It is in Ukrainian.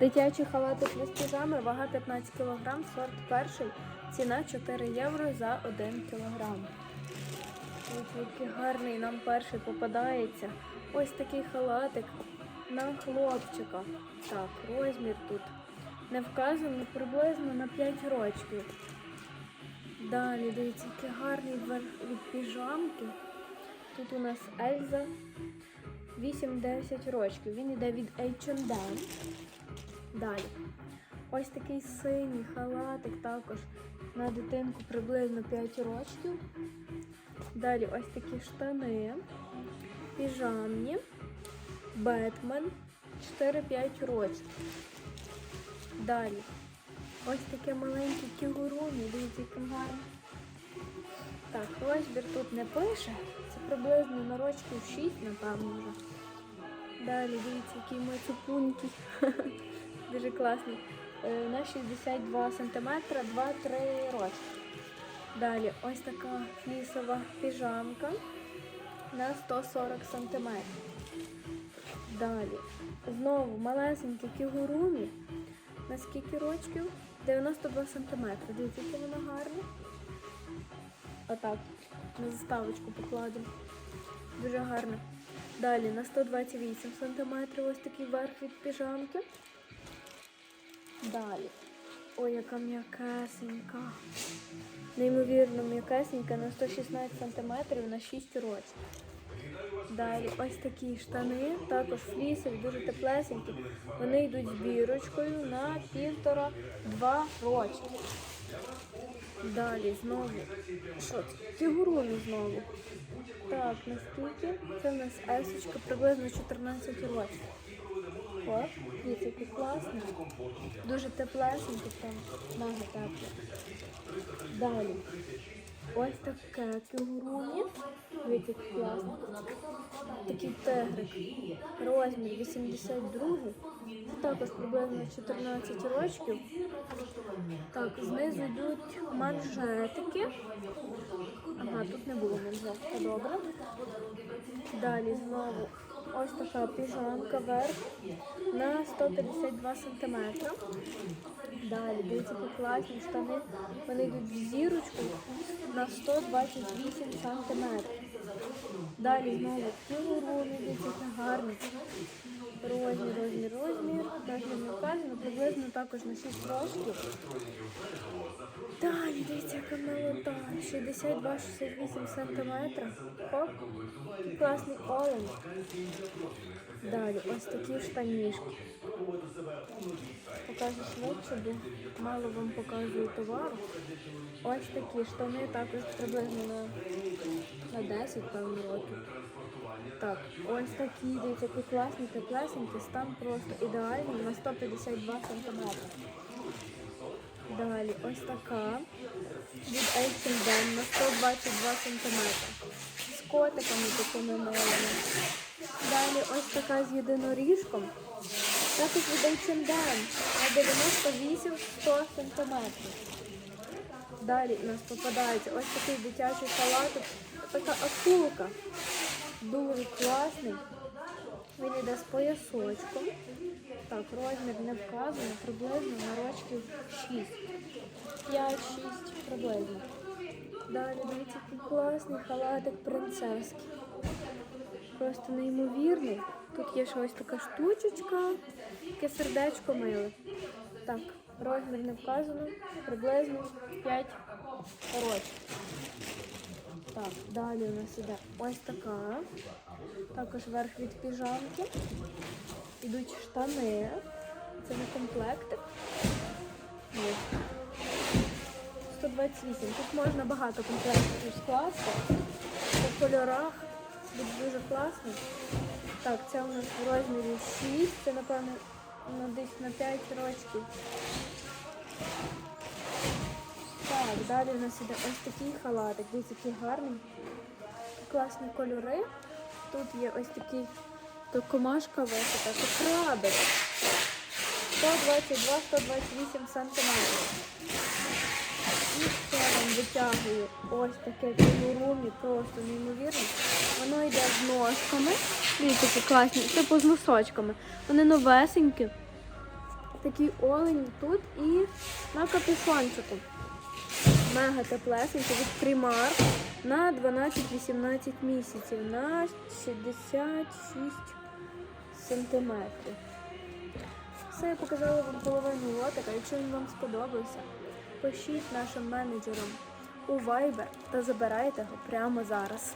Дитячий халатик без піжами, вага 15 кг, сорт перший, ціна 4 євро за 1 кг. Ось який гарний нам перший попадається. Ось такий халатик на хлопчика. Так, розмір тут не вказано приблизно на 5 рочків. Далі, дивіться, який гарний від піжамки. Тут у нас Ельза 8-10 рочків. Він йде від H&M. Далі. Ось такий синій халатик також на дитинку приблизно 5 рочків. Далі ось такі штани, піжамні, Бетмен 4-5 рочків. Далі. Ось таке маленьке кігуруні, дивіться, яким гарно. Так, розмір тут не пише. Це приблизно на рочків 6, напевно вже. Далі, дивіться, який мацюпунький. Дуже класний. На 62 см, 2-3 рочки. Далі ось така флісова піжамка на 140 см. Далі. Знову малесенькі кігурумі. На скільки рочків? 92 см. Дивіться, яке воно гарне. Отак. На заставочку покладемо. Дуже гарно. Далі на 128 см ось такий верх від піжамки. Далі. Ой, яка м'якесенька. Неймовірно м'якесенька на 116 см на 6 років. Далі ось такі штани, також флісові, дуже теплесенькі. Вони йдуть з бірочкою на півтора-два роки. Далі знову. Що це? Фігуруни знову. Так, наскільки? Це в нас есочка, приблизно 14 років. О, дивіться, який класний. Дуже теплесенький, прям мага тепле. Далі. Ось таке кігуруні. Дивіться, який класний. Такий тигрик. Розмір 82. Також приблизно 14 років. Так, знизу йдуть манжетики. Тут не було мінжовка, добре. Далі знову ось така піжамка верх на 152 см. Далі, дивіться, класні штани. Вони йдуть в зірочку на 128 см. Далі знову дивіться, які гарні. Розмір, розмір, розмір. Розмір не вказано, приблизно також на 6 років. Далі, дивіться, яка молода. 62-68 см. Хоп. Класний олень. Далі, ось такі штанішки. Покажу бо мало вам показую товару. Ось такі штани також приблизно на, на 10 певно років. Так, ось такі, дивіться, які класні, теплесенькі, стан просто ідеальний на 152 см. Далі ось така від H&M на 122 см. З котиками такими малими. Далі ось така з єдиноріжком. Також від H&M на 98-100 см. Далі у нас попадається ось такий дитячий халатик. Така акулка. Дуже класний. Він йде з поясочком. Так, розмір не вказано, приблизно на рочків 6. 5-6 приблизно. Далі дивіться, який класний халатик принцески. Просто неймовірний. Тут є ще ось така штучечка, яке сердечко миле. Так, розмір не вказано, приблизно 5 років. Так, далі у нас іде ось така. Також верх від піжамки. Ідуть штани. Це не комплектик. 128. Тут можна багато комплектів скласти. По кольорах. Дуже класно. Так, це у нас в розмірі 6. Це, напевно, ну, десь на 5 років. Так, далі у нас іде ось такий халатик. Дивіться, який гарний. Класні кольори. Тут є ось такий то комашка висока, це крабик. 122-128 сантиметрів. І ще вам витягую ось таке кігурумі, просто неймовірно. Воно йде з ножками. Дивіться, які класні, типу з носочками. Вони новесенькі. Такий олень тут і на капюшончику. Мега теплесенький від примар на 12-18 місяців на 66 сантиметрів. Все, я показала вам половину лотика. Якщо він вам сподобався, пишіть нашим менеджерам у Viber та забирайте його прямо зараз.